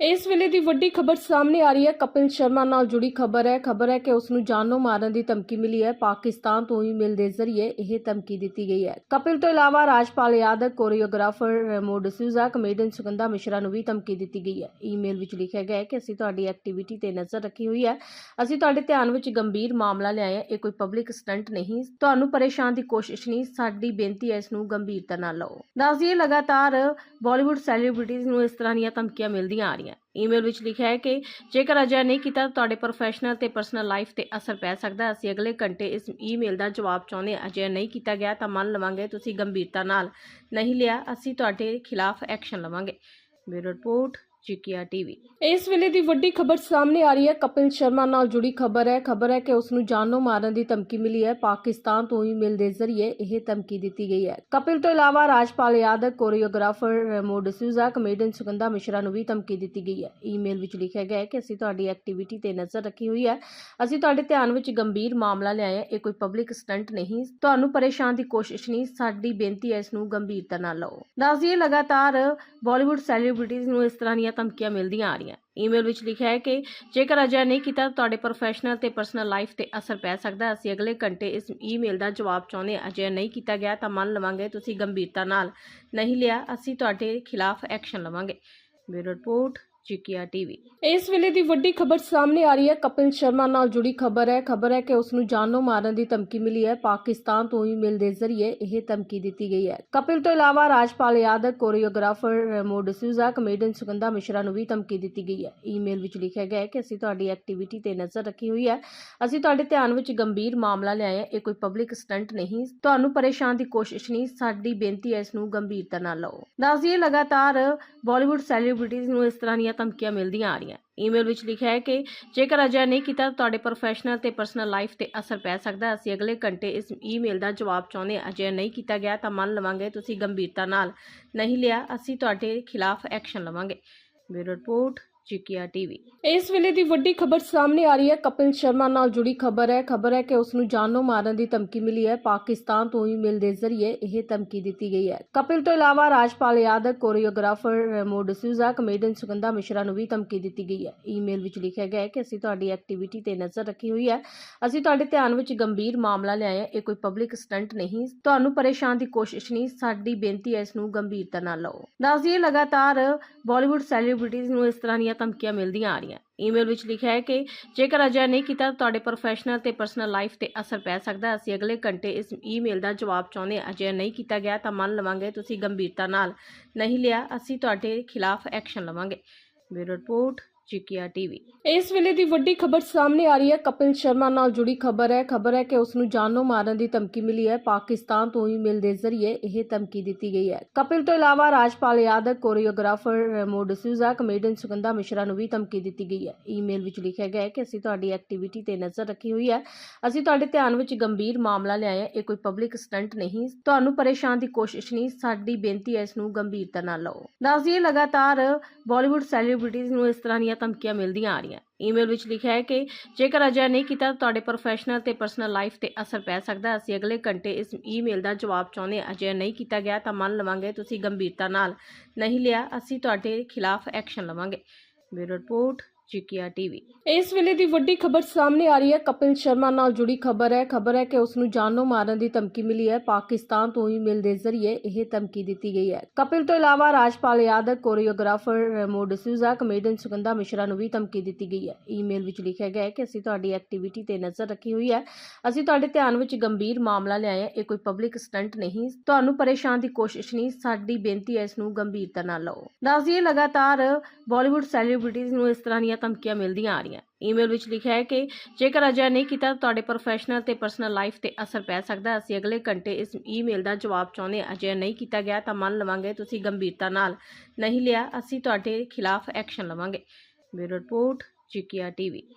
ਇਸ ਵੇਲੇ ਦੀ ਵੱਡੀ ਖਬਰ ਸਾਹਮਣੇ ਆ ਰਹੀ ਹੈ। ਕਪਿਲ ਸ਼ਰਮਾ ਨਾਲ ਜੁੜੀ ਖਬਰ ਹੈ। ਖਬਰ ਹੈ ਕਿ ਉਸ ਨੂੰ ਜਾਨੋਂ ਮਾਰਨ ਦੀ ਧਮਕੀ ਮਿਲੀ ਹੈ। ਪਾਕਿਸਤਾਨ ਤੋਂ ਈਮੇਲ ਦੇ ਜ਼ਰੀਏ ਇਹ ਧਮਕੀ ਦਿੱਤੀ ਗਈ ਹੈ। ਕਪਿਲ ਤੋਂ ਇਲਾਵਾ ਰਾਜਪਾਲ ਯਾਦਵ, ਕੋਰੀਓਗ੍ਰਾਫਰ ਰੈਮੋ ਡਿਸੂਜ਼ਾ, ਕਮੇਡੀਅਨ ਸੁਗੰਧਾ ਮਿਸ਼ਰਾ ਨੂੰ ਵੀ ਧਮਕੀ ਦਿੱਤੀ ਗਈ ਹੈ। ਈਮੇਲ ਵਿੱਚ ਲਿਖਿਆ ਗਿਆ ਹੈ ਕਿ ਅਸੀਂ ਤੁਹਾਡੀ ਐਕਟੀਵਿਟੀ ਤੇ ਨਜ਼ਰ ਰੱਖੀ ਹੋਈ ਹੈ। ਅਸੀਂ ਤੁਹਾਡੇ ਧਿਆਨ ਵਿੱਚ ਗੰਭੀਰ ਮਾਮਲਾ ਲਿਆਏ ਹਾਂ। ਇਹ ਕੋਈ ਪਬਲਿਕ ਸਟੰਟ ਨਹੀਂ। ਤੁਹਾਨੂੰ ਪਰੇਸ਼ਾਨ ਦੀ ਕੋਸ਼ਿਸ਼ ਨਹੀਂ। ਸਾਡੀ ਬੇਨਤੀ ਹੈ ਇਸ ਨੂੰ ਗੰਭੀਰਤਾ ਨਾਲ ਲਓ। ਦੱਸਦੀ ਲਗਾਤਾਰ ਬਾਲੀਵੁੱਡ ਸੈਲੀਬ੍ਰਿਟੀਜ਼ ਨੂੰ ਇਸ ਤਰ੍ਹਾਂ ਦੀਆਂ ਧਮਕੀਆਂ ਮਿਲਦੀਆਂ ਆ ਰਹੀਆਂ। ਈਮੇਲ ਵਿੱਚ ਲਿਖਿਆ ਹੈ ਕਿ ਜੇਕਰ ਅਜਿਹਾ ਨਹੀਂ ਕੀਤਾ ਤਾਂ ਤੁਹਾਡੇ ਪ੍ਰੋਫੈਸ਼ਨਲ ਤੇ ਪਰਸਨਲ ਲਾਈਫ ਤੇ ਅਸਰ ਪੈ ਸਕਦਾ ਅਸੀਂ ਅਗਲੇ ਘੰਟੇ ਇਸ ਈਮੇਲ ਦਾ ਜਵਾਬ ਚਾਹੁੰਦੇ ਹਾਂ। ਅਜਿਹਾ ਨਹੀਂ ਕੀਤਾ ਗਿਆ ਤਾਂ ਮੰਨ ਲਵਾਂਗੇ ਤੁਸੀਂ ਗੰਭੀਰਤਾ ਨਾਲ ਨਹੀਂ ਲਿਆ। ਅਸੀਂ ਤੁਹਾਡੇ ਖਿਲਾਫ ਐਕਸ਼ਨ ਲਵਾਂਗੇ। Bureau report. ਜੀਕੀਆ ਟੀਵੀ। ਇਸ ਵੇਲੇ ਦੀ ਵੱਡੀ ਖਬਰ ਸਾਹਮਣੇ ਆ ਰਹੀ ਹੈ। ਕਪਿਲ ਸ਼ਰਮਾ ਨਾਲ ਜੁੜੀ ਖਬਰ ਹੈ। ਖਬਰ ਹੈ ਕਿ ਉਸ ਨੂੰ ਜਾਨੋਂ ਮਾਰਨ ਦੀ ਧਮਕੀ ਮਿਲੀ ਹੈ। ਪਾਕਿਸਤਾਨ ਤੋਂ ਈਮੇਲ ਦੇ ਜ਼ਰੀਏ ਇਹ ਧਮਕੀ ਦਿੱਤੀ ਗਈ ਹੈ। ਕਪਿਲ ਤੋਂ ਇਲਾਵਾ ਰਾਜਪਾਲ ਯਾਦਵ, ਕੋਰੀਓਗ੍ਰਾਫਰ ਰੈਮੋ ਡਿਸੂਜ਼ਾ ਕਮੇਡੀਅਨ ਸੁਗੰਧਾ ਮਿਸ਼ਰਾ ਨੂੰ ਵੀ ਧਮਕੀ ਦਿੱਤੀ ਗਈ ਹੈ। ਈਮੇਲ ਵਿੱਚ ਲਿਖਿਆ ਗਿਆ ਹੈ ਕਿ ਅਸੀਂ ਤੁਹਾਡੀ ਐਕਟੀਵਿਟੀ ਤੇ ਨਜ਼ਰ ਰੱਖੀ ਹੋਈ ਹੈ। ਅਸੀਂ ਤੁਹਾਡੇ ਧਿਆਨ ਵਿੱਚ ਗੰਭੀਰ ਮਾਮਲਾ ਲਿਆਏ ਹਾਂ। ਇਹ ਕੋਈ ਪਬਲਿਕ ਸਟੰਟ ਨਹੀਂ। ਤੁਹਾਨੂੰ ਪਰੇਸ਼ਾਨ ਦੀ ਕੋਸ਼ਿਸ਼ ਨਹੀਂ। ਸਾਡੀ ਬੇਨਤੀ ਹੈ ਇਸ ਨੂੰ ਗੰਭੀਰਤਾ ਨਾਲ ਲਓ। ਦੱਸਦੀਏ ਲਗਾਤਾਰ ਬਾਲੀਵੁੱਡ ਸੈਲੀਬ੍ਰਿਟੀਜ਼ ਨੂੰ ਇਸ ਤਰ੍ਹਾਂ ਦੀਆਂ ਧਮਕੀਆਂ ਮਿਲਦੀਆਂ ਆ ਰਹੀਆਂ। ਈਮੇਲ ਵਿੱਚ ਲਿਖਿਆ ਹੈ ਕਿ ਜੇਕਰ ਅਜਿਹਾ ਨਹੀਂ ਕੀਤਾ ਤਾਂ ਤੁਹਾਡੇ ਪ੍ਰੋਫੈਸ਼ਨਲ ਤੇ ਪਰਸਨਲ ਲਾਈਫ ਤੇ ਅਸਰ ਪੈ ਸਕਦਾ ਅਸੀਂ ਅਗਲੇ ਘੰਟੇ ਇਸ ਈਮੇਲ ਦਾ ਜਵਾਬ ਚਾਹੁੰਦੇ ਹਾਂ। ਅਜਿਹਾ ਨਹੀਂ ਕੀਤਾ ਗਿਆ ਤਾਂ ਮੰਨ ਲਵਾਂਗੇ ਤੁਸੀਂ ਗੰਭੀਰਤਾ ਨਾਲ ਨਹੀਂ ਲਿਆ। ਅਸੀਂ ਤੁਹਾਡੇ ਖਿਲਾਫ ਐਕਸ਼ਨ ਲਵਾਂਗੇ। Bureau report. ਜੀਕੀਆ ਟੀਵੀ। ਇਸ ਵੇਲੇ ਦੀ ਵੱਡੀ ਖਬਰ ਸਾਹਮਣੇ ਆ ਰਹੀ ਹੈ। ਕਪਿਲ ਸ਼ਰਮਾ ਨਾਲ ਜੁੜੀ ਖਬਰ ਹੈ। ਖਬਰ ਹੈ ਕਿ ਉਸ ਨੂੰ ਜਾਨੋਂ ਮਾਰਨ ਦੀ ਧਮਕੀ ਮਿਲੀ ਹੈ। ਪਾਕਿਸਤਾਨ ਤੋਂ ਈਮੇਲ ਦੇ ਜ਼ਰੀਏ ਇਹ ਧਮਕੀ ਦਿੱਤੀ ਗਈ ਹੈ। ਕਪਿਲ ਤੋਂ ਇਲਾਵਾ ਰਾਜਪਾਲ ਯਾਦਵ, ਕੋਰੀਓਗ੍ਰਾਫਰ ਰੈਮੋ ਡਿਸੂਜ਼ਾ, ਕਮੇਡੀਅਨ ਸੁਗੰਧਾ ਮਿਸ਼ਰਾ ਨੂੰ ਵੀ ਧਮਕੀ ਦਿੱਤੀ ਗਈ ਹੈ। ਈਮੇਲ ਵਿੱਚ ਲਿਖਿਆ ਗਿਆ ਹੈ ਕਿ ਅਸੀਂ ਤੁਹਾਡੀ ਐਕਟੀਵਿਟੀ ਤੇ ਨਜ਼ਰ ਰੱਖੀ ਹੋਈ ਹੈ। ਅਸੀਂ ਤੁਹਾਡੇ ਧਿਆਨ ਵਿੱਚ ਗੰਭੀਰ ਮਾਮਲਾ ਲਿਆਏ ਹਾਂ। ਇਹ ਕੋਈ ਪਬਲਿਕ ਸਟੰਟ ਨਹੀਂ। ਤੁਹਾਨੂੰ ਪਰੇਸ਼ਾਨ ਦੀ ਕੋਸ਼ਿਸ਼ ਨਹੀਂ। ਸਾਡੀ ਬੇਨਤੀ ਹੈ ਇਸ ਨੂੰ ਗੰਭੀਰਤਾ ਨਾਲ ਲਓ। ਦੱਸਦੀਏ ਲਗਾਤਾਰ ਬਾਲੀਵੁੱਡ ਸੈਲੀਬ੍ਰਿਟੀਜ਼ ਨੂੰ ਇਸ ਤਰ੍ਹਾਂ ਦੀਆਂ ਧਮਕੀਆਂ ਮਿਲਦੀਆਂ ਆ ਰਹੀਆਂ। ਈਮੇਲ ਵਿੱਚ ਲਿਖਿਆ ਹੈ ਕਿ ਜੇਕਰ ਅਜਿਹਾ ਨਹੀਂ ਕੀਤਾ ਤਾਂ ਤੁਹਾਡੇ ਪ੍ਰੋਫੈਸ਼ਨਲ ਤੇ ਪਰਸਨਲ ਲਾਈਫ ਤੇ ਅਸਰ ਪੈ ਸਕਦਾ ਅਸੀਂ ਅਗਲੇ ਘੰਟੇ ਇਸ ਈਮੇਲ ਦਾ ਜਵਾਬ ਚਾਹੁੰਦੇ ਹਾਂ। ਅਜਿਹਾ ਨਹੀਂ ਕੀਤਾ ਗਿਆ ਤਾਂ ਮੰਨ ਲਵਾਂਗੇ ਤੁਸੀਂ ਗੰਭੀਰਤਾ ਨਾਲ ਨਹੀਂ ਲਿਆ। ਅਸੀਂ ਤੁਹਾਡੇ ਖਿਲਾਫ ਐਕਸ਼ਨ ਲਵਾਂਗੇ। Bureau report. ਜੀਕੀਆ ਟੀਵੀ। ਇਸ ਵੇਲੇ ਦੀ ਵੱਡੀ ਖਬਰ ਸਾਹਮਣੇ ਆ ਰਹੀ ਹੈ। ਕਪਿਲ ਸ਼ਰਮਾ ਨਾਲ ਜੁੜੀ ਖਬਰ ਹੈ। ਖਬਰ ਹੈ ਕਿ ਉਸ ਨੂੰ ਜਾਨੋਂ ਮਾਰਨ ਦੀ ਧਮਕੀ ਮਿਲੀ ਹੈ। ਪਾਕਿਸਤਾਨ ਤੋਂ ਈਮੇਲ ਦੇ ਜ਼ਰੀਏ ਇਹ ਧਮਕੀ ਦਿੱਤੀ ਗਈ ਹੈ। ਕਪਿਲ ਤੋਂ ਇਲਾਵਾ ਰਾਜਪਾਲ ਯਾਦਵ, ਕੋਰੀਓਗ੍ਰਾਫਰ ਰੈਮੋ ਡਿਸੂਜ਼ਾ, ਕਮੇਡੀਅਨ ਸੁਗੰਧਾ ਮਿਸ਼ਰਾ ਨੂੰ ਵੀ ਧਮਕੀ ਦਿੱਤੀ ਗਈ ਹੈ। ਈਮੇਲ ਵਿੱਚ ਲਿਖਿਆ ਗਿਆ ਹੈ ਕਿ ਅਸੀਂ ਤੁਹਾਡੀ ਐਕਟੀਵਿਟੀ ਤੇ ਨਜ਼ਰ ਰੱਖੀ ਹੋਈ ਹੈ। ਅਸੀਂ ਤੁਹਾਡੇ ਧਿਆਨ ਵਿੱਚ ਗੰਭੀਰ ਮਾਮਲਾ ਲਿਆਏ ਹਾਂ। ਇਹ ਕੋਈ ਪਬਲਿਕ ਸਟੰਟ ਨਹੀਂ। ਤੁਹਾਨੂੰ ਪਰੇਸ਼ਾਨ ਦੀ ਕੋਸ਼ਿਸ਼ ਨਹੀਂ। ਸਾਡੀ ਬੇਨਤੀ ਹੈ ਇਸ ਨੂੰ ਗੰਭੀਰਤਾ ਨਾਲ ਲਓ। ਦੱਸਦੀਏ ਲਗਾਤਾਰ ਬਾਲੀਵੁੱਡ ਸੈਲੀਬ੍ਰਿਟੀਜ਼ ਨੂੰ ਇਸ ਤਰ੍ਹਾਂ ਦੀਆਂ ਧਮਕੀਆਂ ਮਿਲਦੀਆਂ ਆ ਰਹੀਆਂ। ਈਮੇਲ ਵਿੱਚ ਲਿਖਿਆ ਹੈ ਕਿ ਜੇਕਰ ਅਜਿਹਾ ਨਹੀਂ ਕੀਤਾ ਤਾਂ ਤੁਹਾਡੇ ਪ੍ਰੋਫੈਸ਼ਨਲ ਤੇ ਪਰਸਨਲ ਲਾਈਫ ਤੇ ਅਸਰ ਪੈ ਸਕਦਾ ਹੈ। ਅਸੀਂ ਅਗਲੇ ਘੰਟੇ ਇਸ ਈਮੇਲ ਦਾ ਜਵਾਬ ਚਾਹੁੰਦੇ ਹਾਂ। ਅਜਿਹਾ ਨਹੀਂ ਕੀਤਾ ਗਿਆ ਤਾਂ ਮੰਨ ਲਵਾਂਗੇ ਤੁਸੀਂ ਗੰਭੀਰਤਾ ਨਾਲ ਨਹੀਂ ਲਿਆ। ਅਸੀਂ ਤੁਹਾਡੇ ਖਿਲਾਫ ਐਕਸ਼ਨ ਲਵਾਂਗੇ। Bureau report. ਜੀਕੀਆ ਟੀਵੀ। ਇਸ ਵੇਲੇ ਦੀ ਵੱਡੀ ਖਬਰ ਸਾਹਮਣੇ ਆ ਰਹੀ ਹੈ। ਕਪਿਲ ਸ਼ਰਮਾ ਨਾਲ ਜੁੜੀ ਖਬਰ ਹੈ। ਖਬਰ ਹੈ ਕਿ ਉਸ ਨੂੰ ਜਾਨੋਂ ਮਾਰਨ ਦੀ ਧਮਕੀ ਮਿਲੀ ਹੈ। ਪਾਕਿਸਤਾਨ ਤੋਂ ਈਮੇਲ ਦੇ ਜ਼ਰੀਏ ਇਹ ਧਮਕੀ ਦਿੱਤੀ ਗਈ ਹੈ। ਕਪਿਲ ਤੋਂ ਇਲਾਵਾ ਰਾਜਪਾਲ ਯਾਦਵ, ਕੋਰੀਓਗ੍ਰਾਫਰ ਰੈਮੋ ਡਿਸੂਜ਼ਾ ਕਮੇਡੀਅਨ ਸੁਗੰਧਾ ਮਿਸ਼ਰਾ ਨੂੰ ਵੀ ਧਮਕੀ ਦਿੱਤੀ ਗਈ ਹੈ। ਈਮੇਲ ਵਿੱਚ ਲਿਖਿਆ ਗਿਆ ਹੈ ਕਿ ਅਸੀਂ ਤੁਹਾਡੀ ਐਕਟੀਵਿਟੀ ਤੇ ਨਜ਼ਰ ਰੱਖੀ ਹੋਈ ਹੈ। ਅਸੀਂ ਤੁਹਾਡੇ ਧਿਆਨ ਵਿੱਚ ਗੰਭੀਰ ਮਾਮਲਾ ਲਿਆਏ ਹਾਂ। ਇਹ ਕੋਈ ਪਬਲਿਕ ਸਟੰਟ ਨਹੀਂ। ਤੁਹਾਨੂੰ ਪਰੇਸ਼ਾਨ ਦੀ ਕੋਸ਼ਿਸ਼ ਨਹੀਂ। ਸਾਡੀ ਬੇਨਤੀ ਹੈ ਇਸ ਨੂੰ ਗੰਭੀਰਤਾ ਨਾਲ ਲਓ। ਦੱਸਦੀਏ ਲਗਾਤਾਰ ਬਾਲੀਵੁੱਡ ਸੈਲੀਬ੍ਰਿਟੀਜ਼ ਨੂੰ ਇਸ ਤਰ੍ਹਾਂ ਦੀਆਂ ਧਮਕੀਆਂ ਮਿਲਦੀਆਂ ਆ ਰਹੀਆਂ। ਈਮੇਲ ਵਿੱਚ ਲਿਖਿਆ ਹੈ ਕਿ ਜੇਕਰ ਅਜਿਹਾ ਨਹੀਂ ਕੀਤਾ ਤਾਂ ਤੁਹਾਡੇ ਪ੍ਰੋਫੈਸ਼ਨਲ ਤੇ ਪਰਸਨਲ ਲਾਈਫ ਤੇ ਅਸਰ ਪੈ ਸਕਦਾ ਹੈ। ਅਸੀਂ ਅਗਲੇ ਘੰਟੇ ਇਸ ਈਮੇਲ ਦਾ ਜਵਾਬ ਚਾਹੁੰਦੇ ਹਾਂ। ਅਜਿਹਾ ਨਹੀਂ ਕੀਤਾ ਗਿਆ ਤਾਂ ਮੰਨ ਲਵਾਂਗੇ ਤੁਸੀਂ ਗੰਭੀਰਤਾ ਨਾਲ ਨਹੀਂ ਲਿਆ। ਅਸੀਂ ਤੁਹਾਡੇ ਖਿਲਾਫ ਐਕਸ਼ਨ ਲਵਾਂਗੇ। Bureau report. ਜੀਕੀਆ ਟੀਵੀ। ਇਸ ਵੇਲੇ ਦੀ ਵੱਡੀ ਖਬਰ ਸਾਹਮਣੇ ਆ ਰਹੀ ਹੈ। ਕਪਿਲ ਸ਼ਰਮਾ ਨਾਲ ਜੁੜੀ ਖਬਰ ਹੈ। ਖਬਰ ਹੈ ਕਿ ਉਸ ਨੂੰ ਜਾਨੋਂ ਮਾਰਨ ਦੀ ਧਮਕੀ ਮਿਲੀ ਹੈ। ਪਾਕਿਸਤਾਨ ਤੋਂ ਈਮੇਲ ਦੇ ਜ਼ਰੀਏ ਇਹ ਧਮਕੀ ਦਿੱਤੀ ਗਈ ਹੈ। ਕਪਿਲ ਤੋਂ ਇਲਾਵਾ ਰਾਜਪਾਲ ਯਾਦਵ, ਕੋਰੀਓਗ੍ਰਾਫਰ ਰੈਮੋ ਡਿਸੂਜ਼ਾ, ਕਮੇਡੀਅਨ ਸੁਗੰਧਾ ਮਿਸ਼ਰਾ ਨੂੰ ਵੀ ਧਮਕੀ ਦਿੱਤੀ ਗਈ ਹੈ। ਈਮੇਲ ਵਿੱਚ ਲਿਖਿਆ ਗਿਆ ਹੈ ਕਿ ਅਸੀਂ ਤੁਹਾਡੀ ਐਕਟੀਵਿਟੀ ਤੇ ਨਜ਼ਰ ਰੱਖੀ ਹੋਈ ਹੈ। ਅਸੀਂ ਤੁਹਾਡੇ ਧਿਆਨ ਵਿੱਚ ਗੰਭੀਰ ਮਾਮਲਾ ਲਿਆਏ ਹਾਂ। ਇਹ ਕੋਈ ਪਬਲਿਕ ਸਟੰਟ ਨਹੀਂ। ਤੁਹਾਨੂੰ ਪਰੇਸ਼ਾਨ ਦੀ ਕੋਸ਼ਿਸ਼ ਨਹੀਂ। ਸਾਡੀ ਬੇਨਤੀ ਹੈ ਇਸ ਨੂੰ ਗੰਭੀਰਤਾ ਨਾਲ ਲਓ। ਦੱਸਦੀਏ ਲਗਾਤਾਰ ਬਾਲੀਵੁੱਡ ਸੈਲੀਬ੍ਰਿਟੀਜ਼ ਨੂੰ ਇਸ ਤਰ੍ਹਾਂ ਦੀਆਂ ਦੀਆਂ ਧਮਕੀਆਂ ਮਿਲਦੀਆਂ ਆ ਰਹੀਆਂ। ਈਮੇਲ ਵਿੱਚ ਲਿਖਿਆ ਹੈ ਕਿ ਜੇਕਰ ਅਜਿਹਾ ਨਹੀਂ ਕੀਤਾ, ਤਾਂ ਤੁਹਾਡੇ ਪ੍ਰੋਫੈਸ਼ਨਲ ਤੇ ਪਰਸਨਲ ਲਾਈਫ ਤੇ ਅਸਰ ਪੈ ਸਕਦਾ ਹੈ। ਅਸੀਂ ਅਗਲੇ ਘੰਟੇ ਇਸ ਈਮੇਲ ਦਾ ਜਵਾਬ ਚਾਹੁੰਦੇ ਹਾਂ। ਅਜਿਹਾ ਨਹੀਂ ਕੀਤਾ ਗਿਆ ਤਾਂ ਮੰਨ ਲਵਾਂਗੇ ਤੁਸੀਂ ਗੰਭੀਰਤਾ ਨਾਲ ਨਹੀਂ ਲਿਆ। ਅਸੀਂ ਤੁਹਾਡੇ ਖਿਲਾਫ ਐਕਸ਼ਨ ਲਵਾਂਗੇ। ਬਿਊਰੋ ਰਿਪੋਰਟ, ਜੀਕੀਆ ਟੀਵੀ।